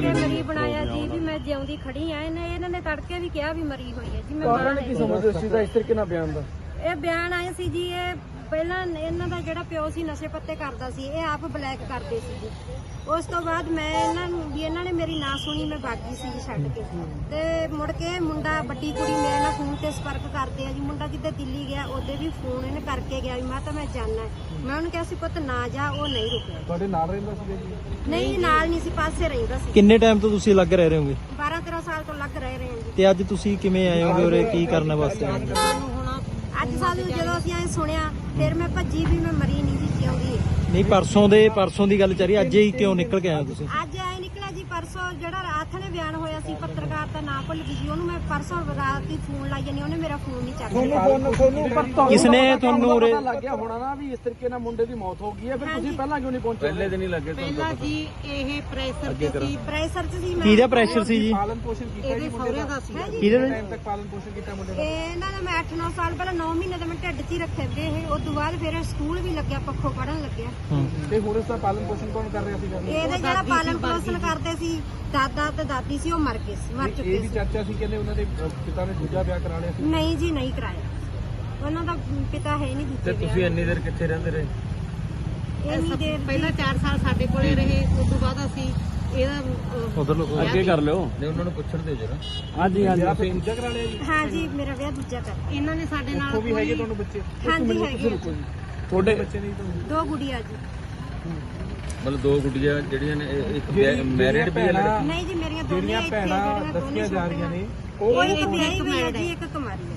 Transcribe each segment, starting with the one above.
ਮਰੀ ਬਣਾਇਆ ਜੀ? ਵੀ ਮੈਂ ਜਿਉਂਦੀ ਖੜੀ ਆ ਇਹਨੇ ਇਹਨਾਂ ਨੇ ਤੜਕੇ ਵੀ ਕਿਹਾ ਵੀ ਮਰੀ ਹੋਈ ਹੈ ਜੀ ਮੈਂ ਮਾਂ ਕਾਰਨ ਕੀ ਸਮਝਦੇ ਸੀ ਦਾ ਇਸ ਤਰੀਕੇ ਨਾਲ ਬਿਆਨ ਦਾ? ਇਹ ਬਿਆਨ ਆਏ ਸੀ ਜੀ ਇਹ ਪਹਿਲਾਂ ਇਹਨਾਂ ਦਾ ਜਿਹੜਾ ਪਿਓ ਸੀ ਨਸ਼ੇ ਪੱਤੇ ਕਰਦਾ ਸੀ ਇਹ ਆਪ ਬਲੈਕ ਕਰਦੇ ਸੀ ਜੀ। ਉਸ ਤੋਂ ਬਾਅਦ ਮੈਂ ਇਹਨਾਂ ਨੂੰ ਵੀ ਇਹਨਾਂ ਨੇ ਮੇਰੀ ਨਾ ਸੁਣੀ ਮੈਂ ਬਾਗੀ ਸੀ ਜੀ ਛੱਡ ਕੇ। ਤੇ ਮੁੜ ਕੇ ਮੁੰਡਾ ਵੱਡੀ ਕੁੜੀ ਮੇਰੇ ਨਾਲ ਫੋਨ ਤੇ ਸੰਪਰਕ ਕਰਦੇ ਆ ਜੀ। ਮੁੰਡਾ ਕਿਤੇ ਦਿੱਲੀ ਗਿਆ ਉਹਦੇ ਵੀ ਫੋਨ ਇਹਨੇ ਕਰਕੇ ਗਿਆ ਵੀ ਮੈਂ ਤਾਂ ਮੈਂ ਜਾਣਾ। ਮੈਂ ਉਹਨੂੰ ਕਿਹਾ ਸੀ ਪੁੱਤ ਨਾ ਜਾ ਉਹ ਨਹੀਂ ਰੁਕਿਆ। ਤੁਹਾਡੇ ਨਾਲ ਰਹਿੰਦਾ ਸੀ ਜੀ? ਨਹੀਂ ਨਾਲ ਨਹੀਂ ਸੀ ਪਾਸੇ ਰਹਿੰਦਾ ਸੀ। ਕਿੰਨੇ ਟਾਈਮ ਤੋਂ ਤੁਸੀਂ ਲੱਗ ਰਹੇ ਹੋਗੇ? 12 13 ਸਾਲ ਤੋਂ ਲੱਗ ਰਹੇ ਰਹੇ ਹਾਂ ਜੀ। ਤੇ ਅੱਜ ਤੁਸੀਂ ਕਿਵੇਂ ਆਏ ਹੋਗੇ ਉਰੇ ਕੀ ਕਰਨ ਵਾਸਤੇ ਆਏ ਹੋ? ਅੱਜ ਸਾਨੂੰ ਜਦੋਂ ਅਸੀਂ ਐ ਸੁਣਿਆ ਫਿਰ ਮੈਂ ਭੱਜੀ ਵੀ ਮੈਂ ਮਰੀ ਨਹੀਂ ਜੀ ਜਿਉਂਦੀ ਨਹੀਂ ਪਰਸੋਂ ਦੇ ਪਰਸੋਂ ਦੀ ਗੱਲ ਚੱਲ ਰਹੀ ਹੈ, ਅੱਜ ਹੀ ਕਿਉਂ ਨਿਕਲ ਕੇ ਆਏ ਹੋ ਤੁਸੀਂ? ਅੱਜ ਐ ਨਿਕਲਿਆ ਜੀ ਪਰਸੋਂ ਜਿਹੜਾ ਰਾਤ ਨੇ ਬਿਆਨ ਹੋਇਆ ਸੀ? ਪੱਤਰਕਾਰ ਦਾ ਨਾਂ ਭੁੱਲ ਗਈ ਜੀ ਉਹਨੂੰ ਮੈਂ ਪਰਸੋਂ ਰਾਤ ਹੀ ਫੋਨ ਲਾਈ ਜਾਨੀ ਉਹਨੇ ਮੇਰਾ ਫੋਨ ਨਹੀਂ ਚੱਕਿਆ ਤੁਹਾਨੂੰ ਤੁਹਾਨੂੰ ਪਰ ਤੁਹਾਨੂੰ ਕਿਸਨੇ ਤੁਹਾਨੂੰ ਉਰੇ- ਪਤਾ ਲੱਗ ਗਿਆ ਹੋਣਾ ਨਾ ਵੀ ਇਸ ਤਰੀਕੇ ਨਾਲ ਮੁੰਡੇ ਦੀ ਮੌਤ ਹੋ ਗਈ ਹੈ। ਫਿਰ ਤੁਸੀਂ ਪਹਿਲਾਂ ਕਿਉਂ ਨਹੀਂ ਪਹੁੰਚੇ? ਪਹਿਲੇ ਦਿਨ ਹੀ ਲੱਗੇ ਪਹਿਲਾਂ ਜੀ ਇਹ ਪ੍ਰੈਸ਼ਰ ਤੇ ਸੀ। ਪ੍ਰੈਸ਼ਰ ਚ ਸੀ ਮੈਂ। ਕਿਹਦਾ ਪ੍ਰੈਸ਼ਰ ਸੀ ਜੀ? ਪਾਲਣ ਪੋਸ਼ਣ ਕੀਤਾ ਇਹਦੇ ਸਹੁਰੇ ਦਾ। ਸੀ ਜੀ? ਕਿਹਦੇ ਨਾਲ ਟਾਈਮ ਤੱਕ ਪਾਲਣ ਪੋਸ਼ਣ ਕੀਤਾ ਮੁੰਡੇ ਦਾ? ਇਹਨਾਂ ਨੇ ਮੈਂ 8-9 ਸਾਲ ਪਹਿਲਾਂ 9 ਮਹੀਨੇ ਦੇ ਮੈਂ ਢਿੱਡ 'ਚ ਹੀ ਰੱਖੇ ਵੇ ਇਹ। ਉਸ ਤੋਂ ਬਾਅਦ ਫਿਰ ਸਕੂਲ ਵੀ ਲੱਗਿਆ ਪੱਖੋਂ ਪੜਨ ਲੱਗਿਆ। ਤੇ ਹੁਣ ਇਸ ਦਾ ਪਾਲਣ ਪੋਸ਼ਣ ਕੌਣ ਕਰ ਰਿਹਾ ਸੀਗਾ ਇਹਦੇ ਜਿਹੜਾ ਪਾਲਣ ਪੋਸ਼ਣ ਕਰਦੇ ਸੀ ਦਾਦਾ ਤੇ ਦਾਦੀ ਸੀ ਉਹ ਮਰ ਗਏ ਸੀ ਮਰ ਇਹ ਚੁੱਕੇ ਵੀ ਸੀ। ਚਰਚਾ ਸੀ ਕਹਿੰਦੇ ਉਹਨਾਂ ਦੇ ਅਹ, ਪਿਤਾ ਨੇ ਦੂਜਾ ਵਿਆਹ ਕਰਾ ਲਿਆ ਸੀ। ਨਹੀਂ ਜੀ ਨਹੀਂ ਕਰਾਇਆ। ਉਹਨਾਂ ਦਾ ਪਿਤਾ ਹੈ ਨਹੀਂ ਦਿੱਤੇ ਤੁਸੀਂ ਇੰਨੀ ਦੇਰ ਕਿੱਥੇ ਰਹਿੰਦੇ ਰਹੇ? ਇੰਨੀ ਦੇਰ ਪਹਿਲਾਂ 4 ਸਾਲ ਸਾਡੇ ਕੋਲੇ ਰਹੇ ਉਸ ਤੋਂ ਬਾਅਦ ਅਸੀਂ ਇਹਦਾ ਅਹ, ਉਧਰ ਲੋਕ ਅੱਗੇ ਕਰ ਲਿਓ। ਨੇ ਉਹਨਾਂ ਨੂੰ ਪੁੱਛਣ ਦਿਓ ਜਰਾ। ਹਾਂਜੀ ਹਾਂਜੀ ਤੁਸੀਂ ਦੂਜਾ ਕਰਾ ਲਿਆ ਜੀ? ਹਾਂ ਜੀ ਮੇਰਾ ਵਿਆਹ ਦੂਜਾ ਕਰ ਇਹਨਾਂ ਨੇ ਸਾਡੇ ਨਾਲ ਉਹ ਵੀ ਹੈਗੇ ਕੋਈ ਤੁਹਾਨੂੰ ਬੱਚੇ? ਹਾਂਜੀ ਹੈਗੇ ਆ। ਤੁਹਾਡੇ ਬੱਚੇ ਨਹੀਂ ਤੁਹਾਨੂੰ ਦੋ ਗੁੜੀਆਂ ਜੀ। ਮਤਲਬ ਦੋ ਗੁੱਡੀਆਂ ਜਿਹੜੀਆਂ ਨੇ ਇਹ- ਇੱਕ ਮੈਰਿਡ ਵੀ ਹੈ ਲੜਕੀ। ਨਹੀਂ ਜੀ ਮੇਰੀਆਂ ਜਿਹੜੀਆਂ ਇੱਥੇ ਭੈਣਾਂ ਜਿਹੜੀਆਂ ਦੋਨੇ ਦੱਸੀਆਂ ਜਾ ਰਹੀਆਂ ਨੇ ਉਹ ਇੱਕ ਵਿਆਹੀ ਹੋਈ ਹੈ ਜੀ। ਇੱਕ ਕੁਮਾਰੀ ਹੈ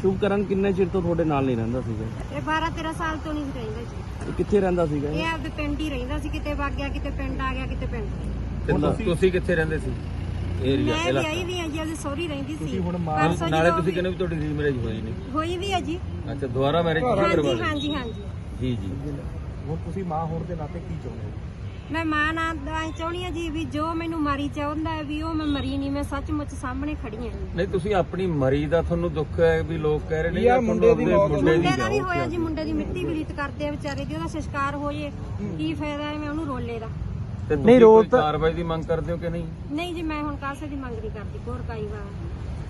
ਸ਼ੁਭਕਰਨ ਕਿੰਨੇ ਚਿਰ ਤੋਂ ਤੁਹਾਡੇ ਨਾਲ ਨਹੀਂ ਰਹਿੰਦਾ ਸੀਗਾ? ਇਹ 12 13 ਸਾਲ ਤੋਂ ਨਹੀਂ ਰਹਿੰਦਾ ਜੀ। ਇਹ ਕਿੱਥੇ ਰਹਿੰਦਾ ਸੀਗਾ ਇਹ? ਇਹ ਆਪਦੇ ਪਿੰਡ ਹੀ ਰਹਿੰਦਾ ਸੀ ਕਿਤੇ ਵਗ ਗਿਆ ਕਿਤੇ ਪਿੰਡ ਆ ਗਿਆ ਕਿਤੇ ਪਿੰਡ। ਤੇ ਤੁਸੀਂ- ਤੁਸੀਂ ਕਿੱਥੇ ਰਹਿੰਦੇ ਸੀ? ਏਰੀਆ ਮੈਂ ਵਿਆਹੀ ਵੀ ਹਾਂ ਜੀ ਸਹੁਰੀ ਰਹਿੰਦੀ ਸੀ। ਹੁਣ ਮਾਂ- ਪਰਸੋਂ ਨਾਲੇ ਜਦੋਂ ਤੁਸੀਂ ਕਹਿੰਦੇ ਵੀ ਤੁਹਾਡੀ ਰੀਮੈਰਿਜ ਹੋਈ ਨਹੀਂ। ਹੋਈ ਵੀ ਹੈ ਜੀ। ਅੱਛਾ ਦੁਬਾਰਾ ਮੈਰਿਜ ਕਰਵਾ ਹਾਂਜੀ ਲਈ ਹਾਂਜੀ ਹਾਂਜੀ। ਜੀ ਜੀ। ਹੁਣ ਤੁਸੀਂ ਮਾਂ ਹੋਣ ਦੇ ਨਾਤੇ ਕੀ ਚਾਹੁੰਦੇ ਹੋ? ਮੈਂ ਮਾਂ ਨਾਲ ਦਾ ਚਾਹੁੰਦੀ ਹਾਂ ਜੀ ਵੀ ਜੋ ਮੈਨੂੰ ਮਾਰੀ ਚਾਹੁੰਦਾ ਹੈ ਵੀ ਉਹ ਮੈਂ ਮਰੀ ਨਹੀਂ ਮੈਂ ਸੱਚਮੁੱਚ ਸਾਹਮਣੇ ਖੜੀ ਹਾਂ ਜੀ। ਨਹੀਂ ਤੁਸੀਂ ਆਪਣੀ ਮਰੀ ਦਾ ਤੁਹਾਨੂੰ ਦੁੱਖ ਹੈ ਵੀ ਲੋਕ ਕਹਿ ਰਹੇ ਨੇ ਯਾਰ ਮੁੰਡੇ ਦੀ ਮੌਤ- ਮੁੰਡੇ ਮੁੰਡੇ ਦੀ ਵੀ ਜਾਓ ਹੋਇਆ ਜੀ ਮੁੰਡੇ ਦੀ ਮਿੱਟੀ ਬਲੀਤ ਕਰਦੇ ਆ ਵਿਚਾਰੇ ਦੀ ਉਹਦਾ ਸੰਸਕਾਰ ਹੋ ਜੇ ਕੀ ਫਾਇਦਾ ਹੈ ਮੈਂ ਉਹਨੂੰ ਰੋਲੇ ਦਾ? ਤੇ ਨਹੀਂ, ਰੋਲ ਕਾਰਵਾਈ ਦੀ ਮੰਗ ਕਰਦੇ ਹੋ ਕਿ ਨਹੀਂ? ਨਹੀਂ ਜੀ ਮੈਂ ਹੁਣ ਕਾਸੇ ਦੀ ਮੰਗ ਨਹੀਂ ਕਰਦੀ ਕੋਰ ਕਾਈ ਵਾਰ।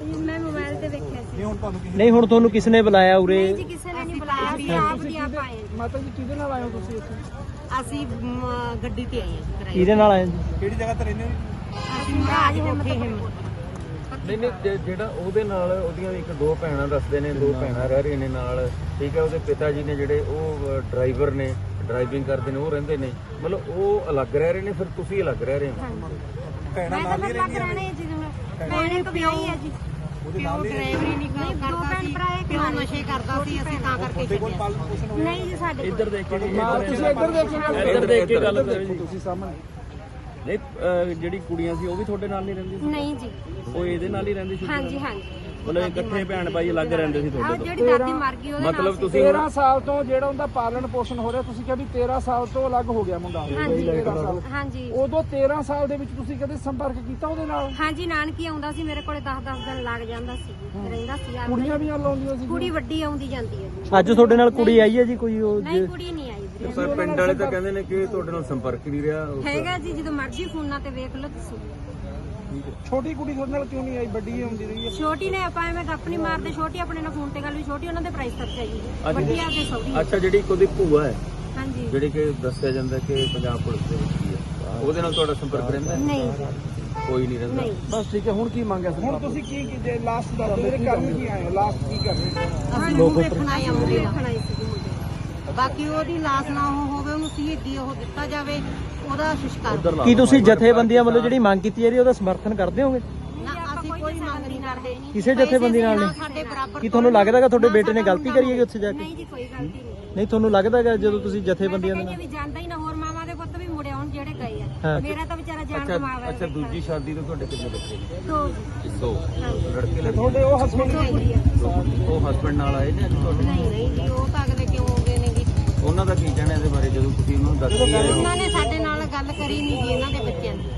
ਮੈਂ ਮੋਬਾਈਲ ਤੇ ਵੇਖਿਆ ਸੀ। ਹੁਣ ਤੁਹਾਨੂੰ ਕਿਸੇ ਨਹੀਂ ਹੁਣ ਤੁਹਾਨੂੰ ਕਿਸ ਨੇ ਬੁਲਾਇਆ ਉਰੇ? ਨਹੀਂ ਜੀ ਕਿਸੇ ਨੇ ਨਹੀਂ ਬੁਲਾਇਆ ਸੀ ਆਪ ਦੀ ਆਪ ਆਏ ਹਾਂ। ਮਾਤਾ ਜੀ ਕਿਹਦੇ ਨਾਲ ਆਏ ਹੋ ਤੁਸੀਂ ਇੱਥੇ? ਅਸੀਂ ਮ, ਗੱਡੀ ਤੇ ਆਏ ਹਾਂ ਜੀ ਕਿਰਾਏ ਕਿਹਦੇ ਨਾਲ ਆਏ ਜੀ ਕਿਹੜੀ ਜਗ੍ਹਾ ਤੇ ਰਹਿੰਦੇ ਹੋ ਅਸੀਂ ਮਹਾਰਾਜ ਹਿੰਮਤ ਨਹੀਂ ਨਹੀਂ ਜੇ- ਜਿਹੜਾ ਉਹਦੇ ਨਾਲ ਉਹਦੀਆਂ ਇੱਕ ਦੋ ਭੈਣਾਂ ਦੱਸਦੇ ਨੇ ਦੋ ਭੈਣਾਂ ਰਹਿ ਰਹੀਆਂ ਨੇ ਨਾਲ। ਠੀਕ ਹੈ ਉਹਦੇ ਪਿਤਾ ਜੀ ਨੇ ਜਿਹੜੇ ਉਹ ਡਰਾਈਵਰ ਨੇ ਡਰਾਈਵਿੰਗ ਕਰਦੇ ਨੇ ਉਹ ਰਹਿੰਦੇ ਨੇ। ਮਤਲਬ ਉਹ ਅਲੱਗ ਰਹਿ ਰਹੇ ਨੇ ਫਿਰ ਤੁਸੀਂ ਅਲੱਗ ਰਹਿ ਰਹੇ ਹੋ? ਮੈਂ ਤਾਂ ਫਿਰ ਲੱਗ ਰਹਿਣੇ ਜੀ ਮੈਂ ਇੱਕ ਵਿਆਹੀ ਹੈ ਜੀ। ਪਿਓ ਡਰਾਈਵਰੀ ਨਹੀਂ ਨਹੀਂ, ਦੋ ਕਰਦਾ ਭੈਣ ਸੀ ਭਰਾ ਇੱਕ ਪਿਓ ਨਾਲ। ਨਸ਼ੇ ਕਰਦਾ ਸੀ ਅਸੀਂ ਤਾਂ ਕਰਕੇ ਛੱਡਿਆ ਨਹੀਂ ਜੀ ਸਾਡੇ ਕੋਲ। ਇੱਧਰ ਦੇਖ ਕੇ ਮਾਂ ਤੁਸੀਂ ਇੱਧਰ ਦੇਖੋ ਇੱਧਰ ਦੇਖ ਕੇ ਗੱਲ। ਕਰੋ ਜੀ। ਤੁਸੀਂ ਸਾਹਮਣੇ। ਨਹੀਂ ਜਿਹੜੀ ਕੁੜੀਆਂ ਸੀ ਉਹ ਵੀ ਤੁਹਾਡੇ ਨਾਲ ਨਹੀਂ ਰਹਿੰਦੀ ਸੀ? ਨਹੀਂ ਜੀ। ਉਹ ਇਹਦੇ ਨਾਲ ਹੀ ਰਹਿੰਦੀ ਸੀ? ਹਾਂਜੀ ਹਾਂਜੀ। ਮਤਲਬ ਇਕੱਠੇ ਭੈਣ ਭਾਈ ਅਲੱਗ ਰਹਿੰਦੇ ਸੀ ਤੁਹਾਡੇ ਤੋਂ। ਜਿਹੜੀ ਦਾਦੀ ਮਰ ਗਈ ਉਹਦੇ ਨਾਲ ਮਤਲਬ। ਤੁਸੀਂ 13 ਸਾਲ ਤੋਂ ਜਿਹੜਾ ਉਹਦਾ ਪਾਲਣ ਪੋਸ਼ਣ ਹੋ ਰਿਹਾ ਤੁਸੀਂ ਕਿਹਾ ਵੀ 13 ਸਾਲ ਤੋਂ ਅਲੱਗ ਹੋ ਗਿਆ ਮੁੰਡਾ। ਹਾਂਜੀ। 13 ਸਾਲ। ਹਾਂਜੀ। ਉਦੋਂ 13 ਸਾਲ ਦੇ ਵਿੱਚ ਤੁਸੀਂ ਕਦੇ ਸੰਪਰਕ ਕੀਤਾ ਉਹਦੇ ਨਾਲ? ਹਾਂਜੀ ਨਾਨਕੀ ਆਉਂਦਾ ਸੀ ਮੇਰੇ ਕੋਲੇ 10-10 ਦਿਨ ਲੱਗ ਜਾਂਦਾ ਸੀ। ਰਹਿੰਦਾ ਸੀ ਆ ਕੁੜੀਆਂ ਵੀ ਨਾਲ ਲਾਉਂਦੀਆਂ ਸੀ ਕੁੜੀ ਵੱਡੀ ਆਉਂਦੀ ਜਾਂਦੀ ਹੈ ਜੀ। ਅੱਜ ਤੁਹਾਡੇ ਨਾਲ ਕੁੜੀ ਆਈ ਹੈ ਜੀ ਕੋਈ ਉਹ ਨਹੀਂ ਕੁੜੀ ਨਹੀਂ ਆਈ ਵੀਰੇ ਪਰ ਪਿੰਡ ਵਾਲੇ ਤਾਂ ਕਹਿੰਦੇ ਨੇ ਕਿ ਤੁਹਾਡੇ ਨਾਲ ਸੰਪਰਕ ਹੀ ਨਹੀਂ ਰਿਹਾ। ਹੈਗਾ ਜੀ ਜਦੋਂ ਮਰਜ਼ੀ ਫੋਨਾਂ ਤੇ ਵੇਖ ਲਓ ਤੁਸੀਂ। ਛੋਟੀ ਕੁੜੀ ਤੁਹਾਡੇ ਨਾਲ ਕਿਉਂ ਨਹੀਂ ਆਈ? ਵੱਡੀ ਆਉਂਦੀ ਰਹੀ ਹੈ। ਛੋਟੀ ਨੇ ਆਪਾਂ ਐਵੇਂ ਗੱਪ ਨਹੀਂ ਮਾਰਦੇ। ਛੋਟੀ ਆਪਣੇ ਨਾਲ ਫੋਨ ਤੇ ਗੱਲ ਵੀ ਛੋਟੀ ਉਹਨਾਂ ਦੇ ਪ੍ਰਾਈਸ ਖਰਚਾ ਜੀ ਵੱਡੀ ਆ ਕੇ ਸੌਦੀ ਅੱਛਾ ਜਿਹੜੀ ਇੱਕ ਉਹਦੀ ਭੂਆ ਹੈ ਹਾਂਜੀ। ਜਿਹੜੀ ਕਿ ਦੱਸਿਆ ਜਾਂਦਾ ਕਿ ਪੰਜਾਬ ਪੁਲਿਸ ਦੇ ਵਿੱਚ ਹੀ ਹੈ। ਉਹਦੇ ਨਾਲ ਤੁਹਾਡਾ ਸੰਪਰਕ ਰਹਿੰਦਾ? ਨਹੀਂ। ਕੋਈ ਨਹੀਂ ਰਹਿੰਦਾ। ਬਸ ਠੀਕ ਹੈ ਹੁਣ ਕੀ ਮੰਗਿਆ ਹੁਣ ਤੁਸੀਂ ਕੀ ਕੀ ਲਾਸਟ ਦਾ ਮੇਰੇ ਕਰਨ ਕੀ ਆਏ ਲਾਸਟ ਕੀ ਕਰਨੇ ਅਸੀਂ ਉਹ ਵੇਖਣ ਆਏ ਮੁੰਡੇ। ਦੇਖਣਾ ਹੀ ਸੀ ਮੁੰਡੇ। ਬਾਕੀ ਉਹਦੀ ਲਾਸ਼ ਨਾ ਉਹ ਸ਼ਹੀਦੀ ਉਹ ਦਿੱਤਾ ਜਾਵੇ ਉਹਦਾ ਸ਼ਿਸ਼ਕਾਰ ਕੀ ਤੁਸੀਂ ਜਥੇਬੰਦੀਆਂ ਵੱਲੋਂ ਜਿਹੜੀ ਮੰਗ ਕੀਤੀ ਜਾ ਰਹੀ ਹੈ ਉਹਦਾ ਸਮਰਥਨ ਕਰਦੇ ਹੋਗੇ? ਨਾ ਅਸੀਂ ਕੋਈ ਮੰਗ ਨਹੀਂ ਕਰਦੇ। ਕਿਸੇ ਜਥੇਬੰਦੀ ਨਾਲ ਨਹੀਂ? ਕੀ ਤੁਹਾਨੂੰ ਲੱਗਦਾ ਹੈਗਾ ਤੁਹਾਡੇ ਬੇਟੇ ਨੇ ਗਲਤੀ ਕਰੀ ਹੈਗੀ ਉੱਥੇ ਜਾ ਕੇ? ਨਹੀਂ ਜੀ ਕੋਈ ਗਲਤੀ ਨਹੀਂ। ਨਹੀਂ ਤੁਹਾਨੂੰ ਲੱਗਦਾ ਹੈਗਾ ਜਦੋਂ ਤੁਸੀਂ ਜਥੇਬੰਦੀਆਂ ਦੇ ਨਾਲ ਵੀ ਜਾਂਦਾ ਹੀ ਨਾ ਹੋਰ ਮਾਵਾਂ ਦੇ ਪੁੱਤ ਵੀ ਮੁੜੇ ਆਉਣ ਜਿਹੜੇ ਗਏ। ਆ। ਮੇਰਾ ਤਾਂ ਵਿਚਾਰਾ ਜਾਨ ਅੱਛਾ ਕਮਾਵਾ ਅੱਛਾ ਦੂਜੀ ਸ਼ਾਦੀ ਤੋਂ ਤੁਹਾਡੇ ਕਿੰਨੇ ਬੱਚੇ ਨੇ? ਦੋ। ਦੋ। ਲੜਕੇ ਲੱਗੇ ਤੁਹਾਡੇ ਉਹ ਹਸਬੰਡ ਉਹ ਹਸਬੰਡ ਨਾਲ ਆਏ ਨੇ ਤੁਹਾਡੇ ਨਹੀਂ ਨਹੀਂ ਜੀ ਉਹ ਤਾਂ ਉਹਨਾਂ ਦਾ ਕੀ ਕਹਿਣਾ ਇਹਦੇ ਬਾਰੇ ਜਦੋਂ ਤੁਸੀਂ ਉਹਨੂੰ ਦੱਸੀ ਹੈ? ਉਹਨਾਂ ਨੇ ਸਾਡੇ ਨਾਲ ਗੱਲ ਕਰੀ ਨਹੀਂ ਜੀ ਇਹਨਾਂ ਦੇ ਬੱਚਿਆਂ ਦੀ।